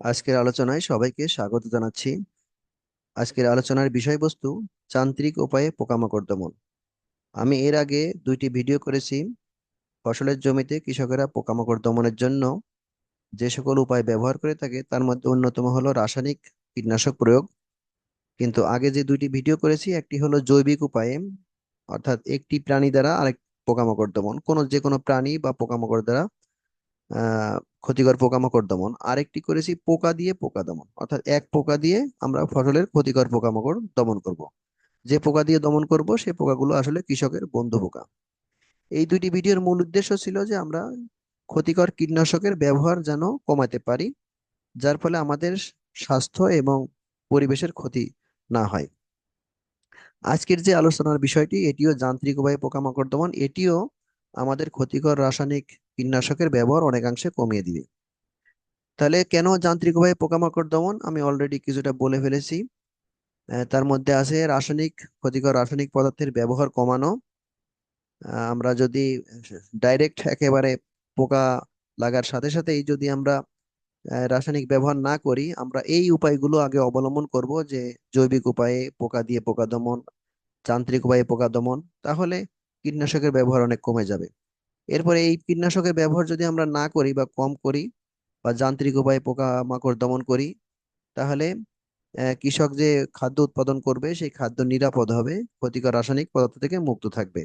আজকের আলোচনায় সবাইকে স্বাগত জানাচ্ছি। আজকের আলোচনার বিষয়বস্তু যান্ত্রিক উপায়ে পোকামাকড় দমন। আমি এর আগে দুইটি ভিডিও করেছি। ফসলের জমিতে কৃষকেরা পোকামাকড় দমনের জন্য যে সকল উপায় ব্যবহার করে থাকে, তার মধ্যে অন্যতম হলো রাসায়নিক কীটনাশক প্রয়োগ। কিন্তু আগে যে দুইটি ভিডিও করেছি, একটি হলো জৈবিক উপায়ে, অর্থাৎ একটি প্রাণী দ্বারা আরেক পোকামাকড় দমন। কোনো যে কোনো প্রাণী বা পোকামাকড় দ্বারা ক্ষতিকর পোকামাকড় দমন। আরেকটি করেছি পোকা দিয়ে পোকা দমন। অর্থাৎ এক পোকা দিয়ে আমরা ফসলের ক্ষতিকর পোকামাকড় দমন করব। যে পোকা দিয়ে দমন করব, সে পোকাগুলো আসলে কৃষকের বন্ধু পোকা। এই দুইটি ভিডিওর মূল উদ্দেশ্য ছিল যে আমরা ক্ষতিকর কীটনাশকের ব্যবহার যেন কমাতে পারি, যার ফলে আমাদের স্বাস্থ্য এবং পরিবেশের ক্ষতি না হয়। আজকের যে আলোচনার বিষয়টি, এটিও যান্ত্রিক উপায়ে পোকামাকড় দমন, এটিও আমাদের ক্ষতিকর রাসায়নিক কীটনাশকের ব্যবহার অনেকাংশে কমিয়ে দিবে। তাহলে কেন যান্ত্রিক উপায়ে পোকামাকড় দমন? আমি অলরেডি কিছুটা বলে ফেলেছি। তার মধ্যে আছে রাসায়নিক, ক্ষতিকর রাসায়নিক পদার্থের ব্যবহার কমানো। আমরা যদি ডাইরেক্ট একেবারে পোকা লাগার সাথে সাথেই যদি আমরা রাসায়নিক ব্যবহার না করি, আমরা এই উপায়গুলো আগে অবলম্বন করব যে জৈবিক উপায়ে পোকা দিয়ে পোকা দমন, যান্ত্রিক উপায়ে পোকা দমন। তাহলে কীটনাশকের ব্যবহার অনেক কমে যাবে। এরপরে এই কীটনাশকের ব্যবহার যদি আমরা না করি বা কম করি বা যান্ত্রিক উপায়ে পোকামাকড় দমন করি, তাহলে কৃষক যে খাদ্য উৎপাদন করবে সেই খাদ্য নিরাপদ হবে, ক্ষতিকর রাসায়নিক পদার্থ থেকে মুক্ত থাকবে।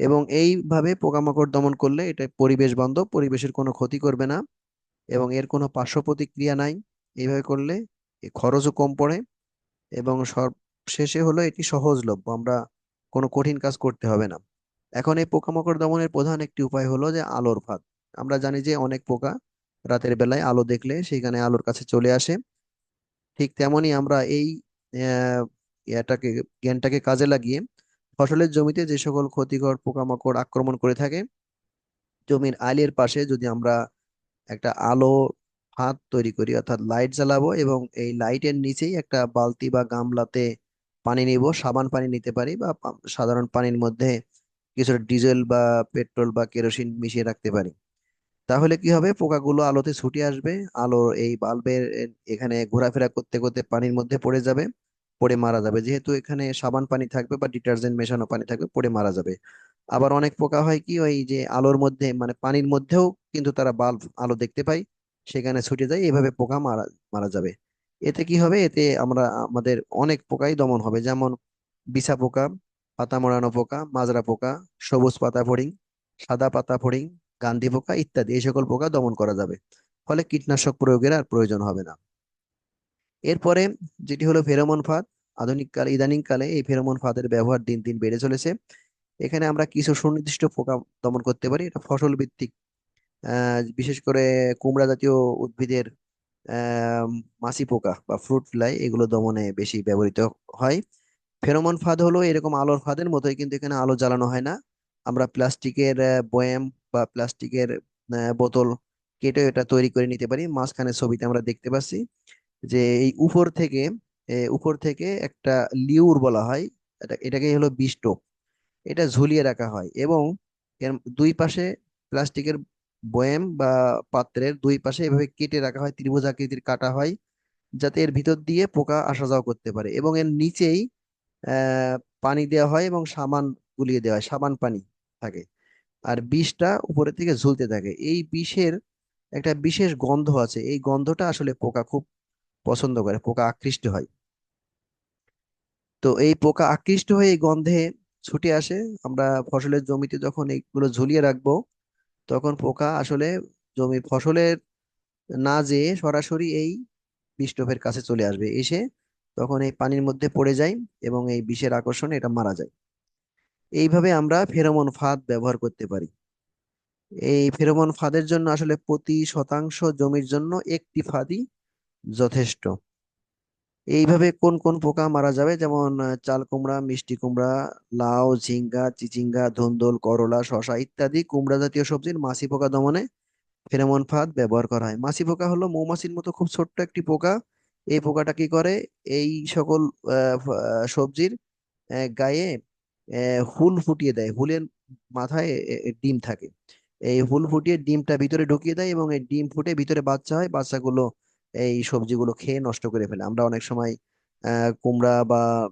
এবং এইভাবে পোকামাকড় দমন করলে এটা পরিবেশ বান্ধব, পরিবেশের কোনো ক্ষতি করবে না এবং এর কোনো পার্শ্ব প্রতিক্রিয়া নাই। এইভাবে করলে খরচও কম পড়ে এবং সব শেষে হলো এটি সহজলভ্য। আমরা কোনো কঠিন কাজ করতে হবে না। এখন এই পোকামাকড় দমনের প্রধান একটি উপায় হলো যে আলোর ফাঁদ। আমরা জানি যে অনেক পোকা রাতের বেলায় আলো দেখলে সেখানে আলোর কাছে চলে আসে। ঠিক তেমনি আমরা এই এটাকে, জ্ঞানটাকে কাজে লাগিয়ে ফসলের জমিতে যে সকল ক্ষতিকর পোকামাকড় আক্রমণ করে থাকে, জমির আলের পাশে যদি আমরা একটা আলো ফাঁদ তৈরি করি, অর্থাৎ লাইট জ্বালাবো এবং এই লাইটের নিচেই একটা বালতি বা গামলাতে পানি নিব, সাবান পানি নিতে পারি বা সাধারণ পানির মধ্যে কিছুটা ডিজেল বা পেট্রোল বা কেরোসিন মিশিয়ে রাখতে পারি। তাহলে কি হবে? পোকাগুলো আলোতে ছুটে আসবে আলো এই বাল্বের এখানে ঘোরাফেরা করতে করতে পানির মধ্যে পড়ে যাবে, পড়ে মারা যাবে। যেহেতু এখানে সাবান পানি থাকবে বা ডিটারজেন্ট মেশানো পানি থাকবে, পড়ে মারা যাবে। আবার অনেক পোকা হয় কি? ওই যে আলোর মধ্যে মানে পানির মধ্যেও কিন্তু তারা বাল্ব আলো দেখতে পায়, সেখানে ছুটে যায় এভাবে পোকা মারা মারা যাবে। এতে কি হবে? এতে আমরা, আমাদের অনেক পোকাই দমন হবে। যেমন বিছা পোকা, পাতা মোড়ানো পোকা, মাজরা পোকা, সবুজ পাতা ফড়িং, সাদা পাতা ফড়িং, গান্ধি পোকা ইত্যাদি এই সকল পোকা দমন করা যাবে। ফলে কীটনাশক প্রয়োগের আর প্রয়োজন হবে না। এরপরে যেটি হলো ফেরোমন ফাঁদ, আধুনিক কালে, ইদানিং কালে এই ফেরোমন ফাঁদের ব্যবহার দিন দিন বেড়ে চলেছে। এখানে আমরা কিছু সুনির্দিষ্ট পোকা দমন করতে পারি। এটা ফসল ভিত্তিক বিশেষ করে কুমড়া জাতীয় উদ্ভিদের মাছি পোকা বা ফ্রুট ফ্লাই এগুলো দমনে বেশি ব্যবহৃত হয়। ফেরোমন ফাঁদ হলো এরকম আলোর ফাঁদের মতোই কিন্তু এখানে আলো জ্বালানো হয় না। আমরা প্লাস্টিকের বয়াম বা প্লাস্টিকের বোতল কেটে এটা তৈরি করে নিতে পারি। মাঝখানে ছবিতে আমরা দেখতে পাচ্ছি যে এই উপর থেকে উপর থেকে একটা লিউর বলা হয়। এটা এটাকে হলো বিস্টোপ এটা ঝুলিয়ে রাখা হয় এবং এর দুই পাশে প্লাস্টিকের বয়াম বা পাত্রের দুই পাশে এভাবে কেটে রাখা হয় ত্রিভুজ আকৃতির কাটা হয় যাতে এর ভিতর দিয়ে পোকা আসা যাওয়া করতে পারে এবং এর নিচেই পানি দেওয়া হয় এবং সাবান গুলিয়ে দেওয়া হয় সাবান পানি থাকে আর বিষটা উপরের থেকে ঝুলতে থাকে। এই বিষের একটা বিশেষ গন্ধ আছে এই গন্ধটা আসলে পোকা খুব পছন্দ করে পোকা আকৃষ্ট হয়। তো এই পোকা আকৃষ্ট হয়ে এই গন্ধে ছুটে আসে আমরা ফসলের জমিতে যখন এইগুলো ঝুলিয়ে রাখব তখন পোকা আসলে জমি ফসলের না যেয়ে সরাসরি এই বিষটোপের কাছে চলে আসবে। এসে তখন এই পানির মধ্যে পড়ে যায় এবং এই বিষের আকর্ষণে এটা মারা যায়। এইভাবে আমরা ফেরোমন ফাঁদ ব্যবহার করতে পারি। এই ফেরোমন ফাঁদের জন্য আসলে প্রতি শতাংশ জমির জন্য একটি ফাঁদই যথেষ্ট। এইভাবে কোন কোন পোকা মারা যাবে? যেমন চাল কুমড়া, মিষ্টি কুমড়া, লাউ, ঝিঙ্গা, চিচিঙ্গা, ধুন্দুল, করলা, শসা ইত্যাদি কুমড়া জাতীয় সবজির মাছি পোকা দমনে ফেরোমন ফাঁদ ব্যবহার করা হয়। মাছি পোকা হলো মৌমাছির মতো খুব ছোট্ট একটি পোকা। এই পোকাটা কি করে? এই সকল সবজির গায়ে হুল ফুটিয়ে দেয়। হুলের মাথায় ডিম থাকে। এই হুল ফুটিয়ে ডিমটা ভিতরে ঢুকিয়ে দেয় এবং এই ডিম ফুটে ভিতরে বাচ্চা হয়। বাচ্চাগুলো এই সবজিগুলো খেয়ে নষ্ট করে ফেলে। আমরা অনেক সময় কুমড়া বা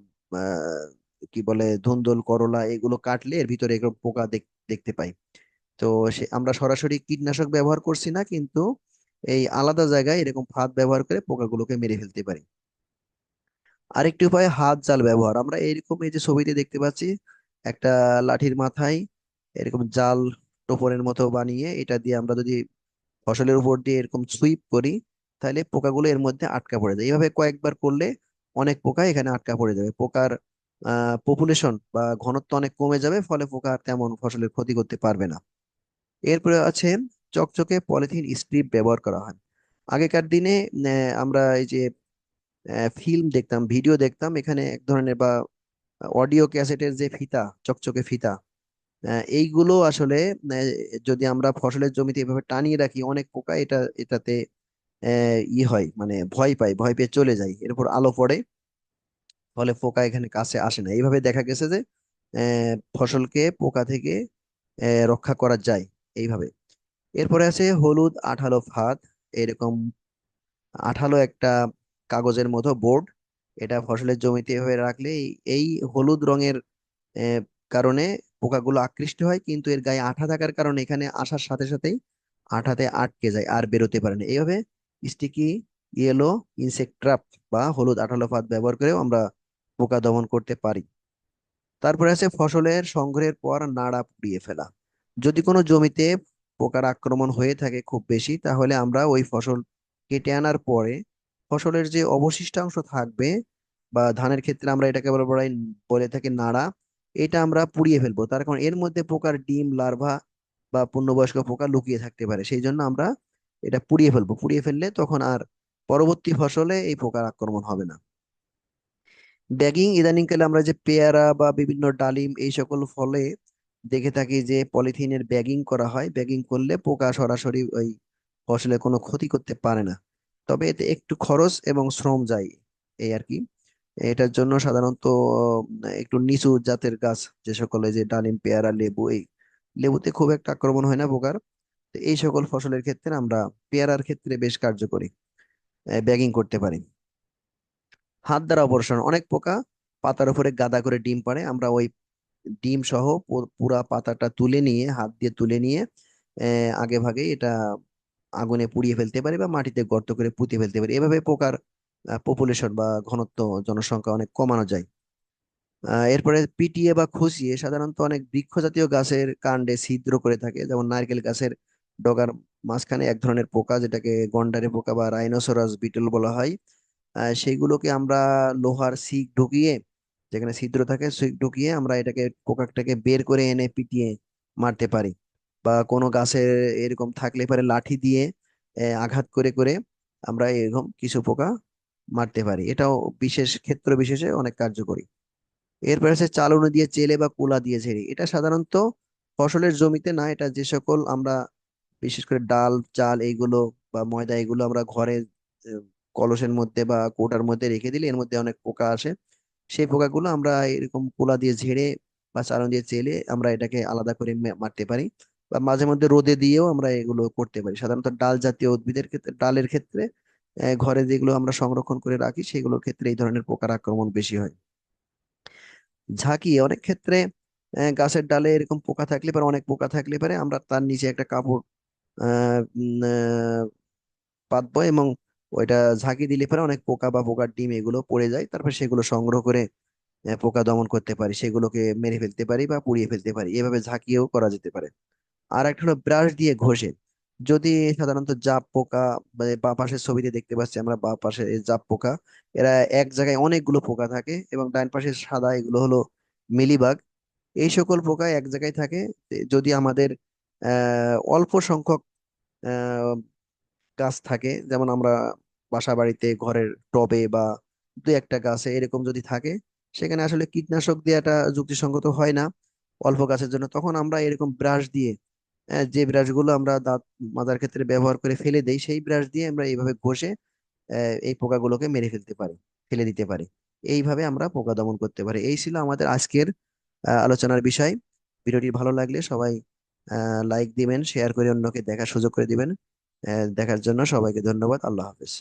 কি বলে, ধুন্দুল, করলা এগুলো কাটলে এর ভিতরে এরকম পোকা দেখ- দেখতে পাই। তো সে, আমরা সরাসরি কীটনাশক ব্যবহার করছি না, কিন্তু এই আলাদা জায়গায় এরকম ফাঁদ ব্যবহার করে পোকাগুলোকে মেরে ফেলতে পারি। আরেকটি উপায় হাত জাল ব্যবহার। আমরা এরকম এই যে ছবিতে দেখতে পাচ্ছি, একটা লাঠির মাথায় এরকম জাল টোপরের মতো বানিয়ে এটা দিয়ে আমরা যদি ফসলের উপর দিয়ে এরকম সুইপ করি তাহলে পোকাগুলো এর মধ্যে আটকা পড়ে যায়। এইভাবে কয়েকবার করলে অনেক পোকা এখানে আটকা পড়ে যাবে। পোকার পপুলেশন বা ঘনত্ব অনেক কমে যাবে, ফলে পোকা আর তেমন ফসলের ক্ষতি করতে পারবে না। এরপরে আছে চকচকে পলিথিন স্ট্রিপ ব্যবহার করা হয়। আগেকার দিনে আমরা এই যে ফিল্ম দেখতাম ভিডিও দেখতাম, এখানে এক ধরনের বা অডিও ক্যাসেটের যে ফিতা, চকচকে ফিতা এইগুলো আসলে যদি আমরা ফসলের জমিতে এভাবে টানিয়ে রাখি, অনেক পোকা এটা, এটাতে ই হয় মানে ভয় পায়, ভয় পেয়ে চলে যায় এরপর আলো পড়ে। ফলে পোকা এখানে কাছে আসে না। এইভাবে দেখা গেছে যে ফসলকে পোকা থেকে রক্ষা করা যায় এইভাবে। এরপরে আছে হলুদ, আঠালো ফাঁদ, এরকম আঠালো একটা কাগজের মতো বোর্ড। এটা ফসলের জমিতে এভাবে রাখলে এই হলুদ রঙের কারণে পোকাগুলো আকৃষ্ট হয়, কিন্তু এর গায়ে আঠা থাকার কারণে এখানে আসার সাথে সাথেই আঠাতে আটকে যায় আর বেরোতে পারে না। এইভাবে স্টিকি ইয়েলো ইনসেক্ট ট্র্যাপ বা হলুদ আঠালো ফাঁদ ব্যবহার করেও আমরা পোকা দমন করতে পারি। তারপরে আছে ফসলের সংগ্রহের পর নাড়া পুড়িয়ে ফেলা। যদি কোনো জমিতে পোকার আক্রমণ হয়ে থাকে খুব বেশি, তাহলে আমরা ওই ফসল কেটে আনার পরে ফসলের যে অবশিষ্টাংশ থাকবে বা ধানের ক্ষেত্রে আমরা এটাকে বলে থাকি নাড়া, এটা আমরা পুড়িয়ে ফেলব। তার কারণ এর মধ্যে পোকার ডিম, লার্ভা বা পূর্ণবয়স্ক পোকা লুকিয়ে থাকতে পারে। সেই জন্য আমরা এটা পুড়িয়ে ফেলব। পুড়িয়ে ফেললে তখন আর পরবর্তী ফসলে এই পোকার আক্রমণ হবে না। ব্যাগিং ইদানিংকালে আমরা যে পেয়ারা বা বিভিন্ন ডালিম এই সকল ফলে দেখে থাকি যে পলিথিনের ব্যাগিং করা হয়। ব্যাগিং করলে পোকা সরাসরি ওই ফসলে কোনো ক্ষতি করতে পারে না। তবে এতে একটু খরচ এবং শ্রম যায় এই আর কি। এটার জন্য সাধারণত, একটু নিচু জাতের গাছ, যে সকলে যে ডালিম, পেয়ারা, লেবু, এই লেবুতে খুব একটা আক্রমণ হয় না পোকার। তো এই সকল ফসলের ক্ষেত্রে আমরা পেয়ারার ক্ষেত্রে বেশ কার্যকরী ব্যাগিং করতে পারি। হাত দ্বারা অপারেশন অনেক পোকা পাতার উপরে গাদা করে ডিম পাড়ে, আমরা ওই ডিম সহ পুরা পাতাটা তুলে নিয়ে, হাত দিয়ে তুলে নিয়ে আগে ভাগে এটা আগুনে পুড়িয়ে ফেলতে পারি বা মাটিতে গর্ত করে পুঁতে ফেলতে পারি। এভাবে পোকার পপুলেশন বা ঘনত্ব, জনসংখ্যা অনেক কমানো যায়। এরপরে পিটিয়ে বা খুশিয়ে সাধারণত অনেক বৃক্ষ জাতীয় গাছের কাণ্ডে ছিদ্র করে থাকে, যেমন নারকেল গাছের ডগার মাঝখানে এক ধরনের পোকা যেটাকে গন্ডারে পোকা বা রাইনোসরাস বিটল বলা হয়। সেইগুলোকে আমরা লোহার শিক ঢুকিয়ে, যেখানে ছিদ্র থাকে শিক ঢুকিয়ে আমরা এটাকে পোকাটাকে বের করে এনে পিটিয়ে মারতে পারি বা কোনো গাছে এরকম থাকলে পারে লাঠি দিয়ে আঘাত করে করে আমরা এরকম কিছু পোকা মারতে পারি। এটাও বিশেষ ক্ষেত্র বিশেষে অনেক কার্যকরী। এরপর আছে চালনি দিয়ে, চেলে বা কুলা দিয়ে ঝেড়ে। এটা সাধারণত ফসলের জমিতে না, এটা যে সকল আমরা বিশেষ করে ডাল, চাল এইগুলো বা ময়দা এগুলো আমরা ঘরে কলসের মধ্যে বা কৌটার মধ্যে রেখে দিলে এর মধ্যে অনেক পোকা আসে। সেই পোকাগুলো আমরা এরকম কোলা দিয়ে ঝেড়ে বা চালন দিয়ে চেলে আমরা এটাকে আলাদা করে মারতে পারি বা মাঝে মধ্যে রোদে দিয়েও আমরা এগুলো করতে পারি। সাধারণত ডাল জাতীয় উদ্ভিদের ক্ষেত্রে, ডালের ক্ষেত্রে ঘরে যেগুলো আমরা সংরক্ষণ করে রাখি সেগুলোর ক্ষেত্রে এই ধরনের পোকার আক্রমণ বেশি হয়। ঝাঁকি অনেক ক্ষেত্রে গাছের ডালে এরকম পোকা থাকলে পারে, অনেক পোকা থাকলে পারে, আমরা তার নিচে একটা কাপড় পাতবো এবং ওইটা ঝাঁকি দিলে পরে অনেক পোকা বা পোকার ডিম এগুলো পড়ে যায়। তারপর সেগুলো সংগ্রহ করে পোকা দমন করতে পারি, সেগুলোকে মেরে ফেলতে পারি বা পুড়িয়ে ফেলতে পারি। এভাবে ঝাঁকিয়েও করা যেতে পারে। আর একটা হলো ব্রাশ দিয়ে ঘষে। যদি সাধারণত জাপ পোকা বা পাশের ছবিতে দেখতে পাচ্ছি আমরা, বা পাশে জাপ পোকা, এরা এক জায়গায় অনেকগুলো পোকা থাকে এবং ডান পাশে সাদা এগুলো হলো মিলিবাগ। এই সকল পোকা এক জায়গায় থাকে। যদি আমাদের অল্প সংখ্যক গাছ থাকে। যেমন আমরা বাসা বাড়িতে ঘরের টবে বা দু একটা গাছে এরকম যদি থাকে, সেখানে আসলে কীটনাশক দেওয়াটা যুক্তিসঙ্গত হয় না অল্প গাছের জন্য। তখন আমরা এরকম ব্রাশ দিয়ে যে ব্রাশগুলো আমরা দাঁত, মাজার ক্ষেত্রে ব্যবহার করে ফেলে দেই, সেই ব্রাশ দিয়ে আমরা এইভাবে ঘষে এই পোকাগুলোকে মেরে ফেলতে পারি, ফেলে দিতে পারি। এইভাবে আমরা পোকা দমন করতে পারি। এই ছিল আমাদের আজকের আলোচনার বিষয়। ভিডিওটি ভালো লাগলে সবাই লাইক দিবেন শেয়ার করে অন্যকে দেখার সুযোগ করে দিবেন। দেখার জন্য সবাইকে ধন্যবাদ। আল্লাহ হাফেজ।